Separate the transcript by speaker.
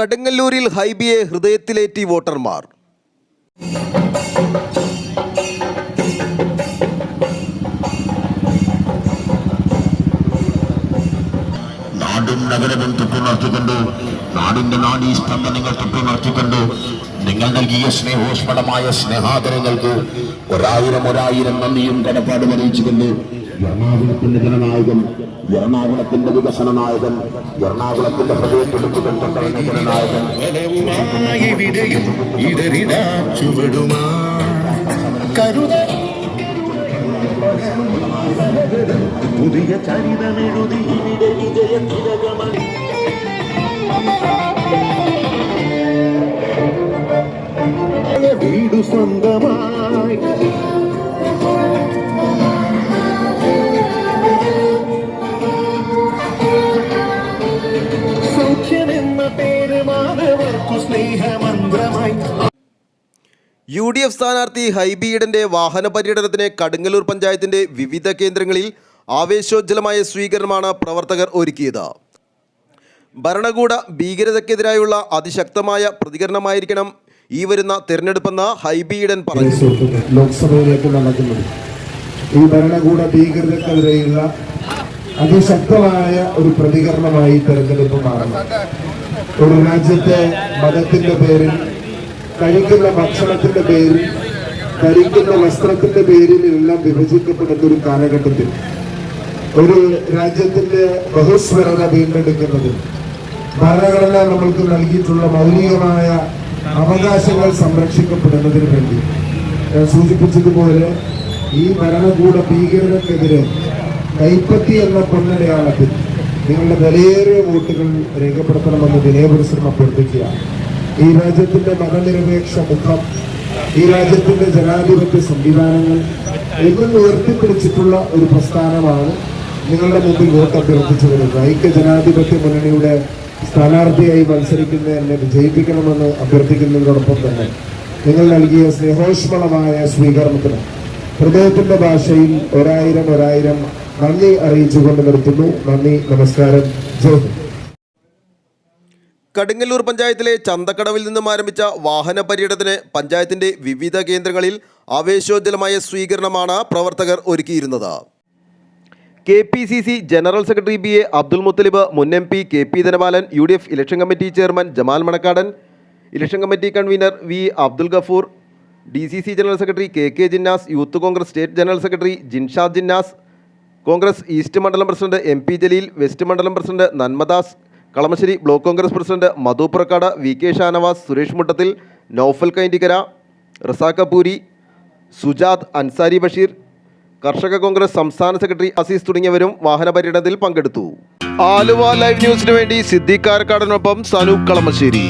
Speaker 1: കടുങ്ങല്ലൂരിൽ ഹൈബിയെ ഹൃദയത്തിലേറ്റി വോട്ടർമാർ.
Speaker 2: നാടും നഗരവും തൊട്ടുണർത്തിക്കൊണ്ട് നാടിന്റെ നാടീ സ്പന്ദനങ്ങൾ തൊട്ടുണർത്തിക്കൊണ്ട് നിങ്ങൾ നൽകിയ സ്നേഹോഷ്പടമായ സ്നേഹാദരങ്ങൾക്ക് ഒരായിരം ഒരായിരം നന്ദിയും കടപ്പാടും അറിയിച്ചുകൊണ്ട് എറണാകുളത്തിന്റെ ജനനായകൻ എറണാകുളത്തിന്റെ വികസന നായകൻ എറണാകുളത്തിന്റെ ഹൃദയത്തിലെത്തുകൾ കൊണ്ടുവന്ന ജനനായകൻ.
Speaker 3: ഇവിടെയും ഇടറിടാ ചുവടുമാ. വീടു സ്വന്തമായി.
Speaker 1: യു ഡി എഫ് സ്ഥാനാർത്ഥി ഹൈബി ഈഡന്റെ വാഹന പര്യടനത്തിന് കടുങ്ങല്ലൂർ പഞ്ചായത്തിന്റെ വിവിധ കേന്ദ്രങ്ങളിൽ ആവേശോജ്ജലമായ സ്വീകരണമാണ് പ്രവർത്തകർ ഒരുക്കിയത്. ഭരണകൂട ഭീകരതയ്ക്കെതിരായുള്ള അതിശക്തമായ പ്രതികരണമായിരിക്കണം ഈ വരുന്ന തെരഞ്ഞെടുപ്പെന്ന് ഹൈബി ഈഡൻ പറഞ്ഞു
Speaker 4: ലോക്സഭയിലേക്ക് നടക്കുന്നത് ഈ ഭരണകൂട ഭീകരതക്കെതിരെയുള്ള അതിശക്തമായ ഒരു പ്രതികരണമായി തെരഞ്ഞെടുപ്പ് മാറണം ഒരു രാജ്യത്തെ മതത്തിന്റെ പേരിൽ കഴിക്കുന്ന ഭക്ഷണത്തിന്റെ പേരിൽ ധരിക്കുന്ന വസ്ത്രത്തിന്റെ പേരിൽ എല്ലാം വിഭജിക്കപ്പെടുന്ന ഒരു കാലഘട്ടത്തിൽ ഒരു രാജ്യത്തിന്റെ ബഹുസ്വരത വീണ്ടെടുക്കുന്നത് ഭരണഘടന നമ്മൾക്ക് നൽകിയിട്ടുള്ള മൗലികമായ അവകാശങ്ങൾ സംരക്ഷിക്കപ്പെടുന്നതിന് വേണ്ടി. ഞാൻ സൂചിപ്പിച്ചതുപോലെ ഈ ഭരണകൂട ഭീകരതക്കെതിരെ കൈപ്പത്തി എന്ന പൊന്നടയാളത്തിൽ നിങ്ങളുടെ വിലയേറിയ വോട്ടുകൾ രേഖപ്പെടുത്തണമെന്ന് വിനയപരിശ്രമം അഭ്യർത്ഥിക്കുക ഈ രാജ്യത്തിന്റെ മതനിരപേക്ഷ മുഖം ഈ രാജ്യത്തിന്റെ ജനാധിപത്യ സംവിധാനങ്ങൾ എന്നും ഉയർത്തിപ്പിടിച്ചിട്ടുള്ള ഒരു പ്രസ്ഥാനമാണ് നിങ്ങളുടെ മുമ്പിൽ വോട്ട് അഭ്യർത്ഥിച്ചു വരുന്നത് ഐക്യ ജനാധിപത്യ മുന്നണിയുടെ സ്ഥാനാർത്ഥിയായി മത്സരിക്കുന്ന എന്നെ വിജയിപ്പിക്കണമെന്ന് അഭ്യർത്ഥിക്കുന്നതിനോടൊപ്പം തന്നെ നിങ്ങൾ നൽകിയ സ്നേഹോഷ്മളമായ സ്വീകരണത്തിന് ഹൃദയത്തിന്റെ ഭാഷയിൽ ഒരായിരം ഒരായിരം നന്ദി അറിയിച്ചുകൊണ്ട് നിർത്തുന്നു. നന്ദി നമസ്കാരം. ജയ്
Speaker 1: കടുങ്ങല്ലൂർ പഞ്ചായത്തിലെ ചന്തക്കടവിൽ നിന്നും ആരംഭിച്ച വാഹന പര്യടനത്തിന് പഞ്ചായത്തിന്റെ വിവിധ കേന്ദ്രങ്ങളിൽ ആവേശോജ്വലമായ സ്വീകരണമാണ് പ്രവർത്തകർ ഒരുക്കിയിരുന്നത്. K P C C general secretary B A Abdul Muthalib മുൻ M P K P Dhanabalan U D F election committee chairman Jamal Manakkadan election committee convener V Abdul Gafoor D C C general secretary K K Jinnas youth Congress state general secretary Jinsha Jinnas Congress east മണ്ഡലം president M P Jaleel west മണ്ഡലം president Nanmadas Kalamassery block Congress president Madhu Prakkad V K Shanavas Suresh Muttathil Noufal Kaindikkara Razak പൂരി സുജാദ് അൻസാരി ബഷീർ കർഷക കോൺഗ്രസ് സംസ്ഥാന secretary Azeez തുടങ്ങിയവരും വാഹന പര്യടനത്തിൽ പങ്കെടുത്തു. Aluva live ന്യൂസിനു വേണ്ടി സിദ്ദീഖ് കാരക്കാടനൊപ്പം സനൂപ് കളമശ്ശേരി.